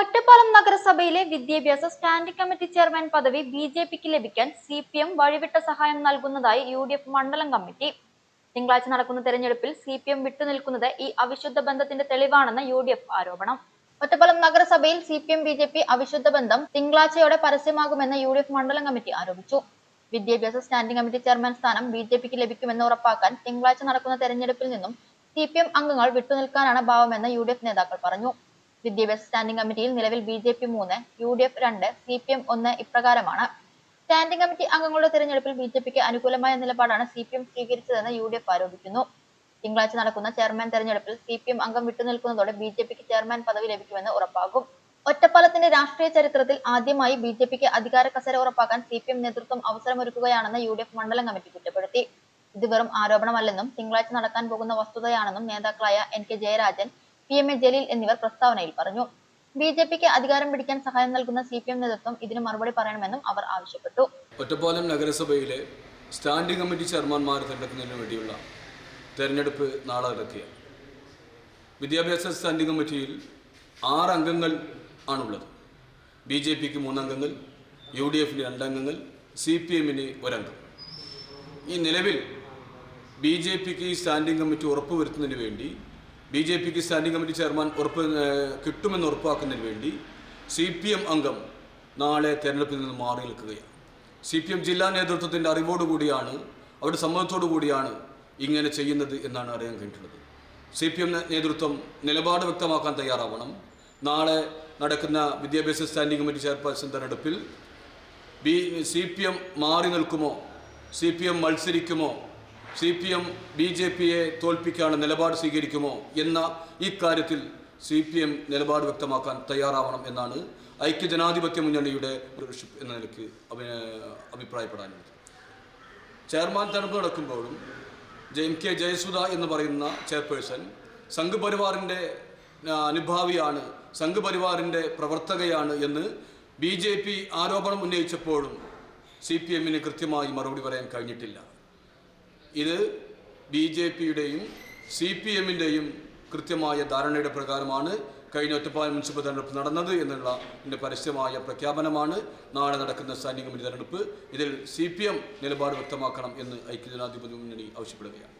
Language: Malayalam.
ഒറ്റപ്പാലം നഗരസഭയിലെ വിദ്യാഭ്യാസ സ്റ്റാൻഡിംഗ് കമ്മിറ്റി ചെയർമാൻ പദവി ബി ജെ പിക്ക് ലഭിക്കാൻ സി പി എം വഴിവിട്ട സഹായം നൽകുന്നതായി യു ഡി എഫ് മണ്ഡലം കമ്മിറ്റി. തിങ്കളാഴ്ച നടക്കുന്ന തെരഞ്ഞെടുപ്പിൽ സി പി എം വിട്ടുനിൽക്കുന്നത് ഈ അവിശുദ്ധ ബന്ധത്തിന്റെ തെളിവാണെന്ന് യു ഡി എഫ് ആരോപണം. ഒറ്റപ്പാലം നഗരസഭയിൽ C P M B J P അവിശുദ്ധ ബന്ധം തിങ്കളാഴ്ചയോടെ പരസ്യമാകുമെന്ന് യു ഡി എഫ് മണ്ഡലം കമ്മിറ്റി ആരോപിച്ചു. വിദ്യാഭ്യാസ സ്റ്റാൻഡിംഗ് കമ്മിറ്റി ചെയർമാൻ സ്ഥാനം ബി ജെ പിക്ക് ലഭിക്കുമെന്ന് ഉറപ്പാക്കാൻ തിങ്കളാഴ്ച നടക്കുന്ന തെരഞ്ഞെടുപ്പിൽ നിന്നും സി പി എം അംഗങ്ങൾ വിട്ടുനിൽക്കാനാണ് ഭാവമെന്ന് യു ഡി എഫ് നേതാക്കൾ പറഞ്ഞു. വിദ്യാഭ്യാസ സ്റ്റാൻഡിംഗ് കമ്മിറ്റിയിൽ നിലവിൽ ബി ജെ പി മൂന്ന് യു ഡി എഫ് രണ്ട് സി പി എം ഒന്ന് ഇപ്രകാരമാണ്. സ്റ്റാൻഡിംഗ് കമ്മിറ്റി അംഗങ്ങളുടെ തിരഞ്ഞെടുപ്പിൽ ബി ജെ പിക്ക് അനുകൂലമായ നിലപാടാണ് സി പി എം സ്വീകരിച്ചതെന്ന് യു ഡി എഫ് ആരോപിക്കുന്നു. തിങ്കളാഴ്ച നടക്കുന്ന ചെയർമാൻ തെരഞ്ഞെടുപ്പിൽ സി പി എം അംഗം വിട്ടുനിൽക്കുന്നതോടെ ബി ജെ പിക്ക് ചെയർമാൻ പദവി ലഭിക്കുമെന്ന് ഉറപ്പാകും. ഒറ്റപ്പാലത്തിന്റെ രാഷ്ട്രീയ ചരിത്രത്തിൽ ആദ്യമായി ബി ജെ പിക്ക് അധികാര കസര ഉറപ്പാക്കാൻ സി പി എം നേതൃത്വം അവസരമൊരുക്കുകയാണെന്ന് യു ഡി എഫ് മണ്ഡലം കമ്മിറ്റി കുറ്റപ്പെടുത്തി. ഇത് വെറും ആരോപണമല്ലെന്നും തിങ്കളാഴ്ച നടക്കാൻ പോകുന്ന വസ്തുതയാണെന്നും നേതാക്കളായ N K Jayarajan P M A Jaleel എന്നിവർ പ്രസ്താവനയിൽ പറഞ്ഞു. ബി ജെ പിക്ക് അധികാരം പിടിക്കാൻ സഹായം നൽകുന്ന സി പി എം നേതൃത്വം ഇതിന് മറുപടി പറയണമെന്നും അവർ ആവശ്യപ്പെട്ടു. ഒറ്റപ്പാലം നഗരസഭയിലെ സ്റ്റാൻഡിംഗ് കമ്മിറ്റി ചെയർമാൻമാർ തിരഞ്ഞെടുക്കുന്നതിന് വേണ്ടിയുള്ള തെരഞ്ഞെടുപ്പ് നാളെ നടക്കുക വിദ്യാഭ്യാസ സ്റ്റാൻഡിംഗ് കമ്മിറ്റിയിൽ ആറ് അംഗങ്ങൾ ആണുള്ളത്. ബി ജെ പിക്ക് മൂന്നംഗങ്ങൾ യു ഡി എഫിന് രണ്ടംഗങ്ങൾ സി പി എമ്മിന് ഒരംഗം. ഈ നിലവിൽ ബി ജെ പിക്ക് ഈ സ്റ്റാൻഡിംഗ് കമ്മിറ്റി ഉറപ്പുവരുത്തുന്നതിന് വേണ്ടി ബി ജെ പിക്ക് സ്റ്റാൻഡിംഗ് കമ്മിറ്റി ചെയർമാൻ ഉറപ്പ് കിട്ടുമെന്ന് ഉറപ്പാക്കുന്നതിന് വേണ്ടി സി പി എം അംഗം നാളെ തെരഞ്ഞെടുപ്പിൽ നിന്ന് മാറി നിൽക്കുകയാണ്. സി പി എം ജില്ലാ നേതൃത്വത്തിന്റെ അറിവോടുകൂടിയാണ് അവരുടെ സമ്മതത്തോടു കൂടിയാണ് ഇങ്ങനെ ചെയ്യുന്നത് എന്നാണ് അറിയാൻ കഴിഞ്ഞിട്ടുള്ളത്. സി പി എം നേതൃത്വം നിലപാട് വ്യക്തമാക്കാൻ തയ്യാറാവണം. നാളെ നടക്കുന്ന വിദ്യാഭ്യാസ സ്റ്റാൻഡിംഗ് കമ്മിറ്റി ചെയർപേഴ്സൺ തെരഞ്ഞെടുപ്പിൽ ബി സി പി എം മാറി നിൽക്കുമോ? C P M മത്സരിക്കുമോ? C P M B J പിയെ തോൽപ്പിക്കാനുള്ള നിലപാട് സ്വീകരിക്കുമോ എന്ന ഇക്കാര്യത്തിൽ കാര്യത്തിൽ സി പി എം നിലപാട് വ്യക്തമാക്കാൻ തയ്യാറാവണം എന്നാണ് ഐക്യജനാധിപത്യ മുന്നണിയുടെ എന്ന നിലയ്ക്ക് അഭിപ്രായപ്പെടാനുള്ളത്. ചെയർമാൻ തെരഞ്ഞെടുപ്പ് നടക്കുമ്പോഴും എം കെ ജയസുധ എന്ന് പറയുന്ന ചെയർപേഴ്സൺ സംഘ് പരിവാറിന്റെ ആ, അനുഭാവിയാണ് സംഘ് പരിവാറിന്റെ പ്രവർത്തകയാണ് എന്ന് ബി ജെ പി ആരോപണം ഉന്നയിച്ചപ്പോഴും സി പി എമ്മിന് കൃത്യമായി മറുപടി പറയാൻ കഴിഞ്ഞിട്ടില്ല. ഇത് ബി ജെ പിയുടെയും സി പി എമ്മിന്റെയും കൃത്യമായ ധാരണയുടെ പ്രകാരമാണ് കഴിഞ്ഞ ഒറ്റപ്പാലം മുനിസിപ്പൽ തെരഞ്ഞെടുപ്പ് നടന്നത് എന്നുള്ള എന്റെ പരസ്യമായ പ്രഖ്യാപനമാണ്. നാളെ നടക്കുന്ന സ്റ്റാൻഡിംഗ് കമ്മിറ്റി തെരഞ്ഞെടുപ്പ്. ഇതിൽ സി പി എം നിലപാട് വ്യക്തമാക്കണം എന്ന് ഐക്യജനാധിപത്യ മുന്നണി ആവശ്യപ്പെടുകയാണ്.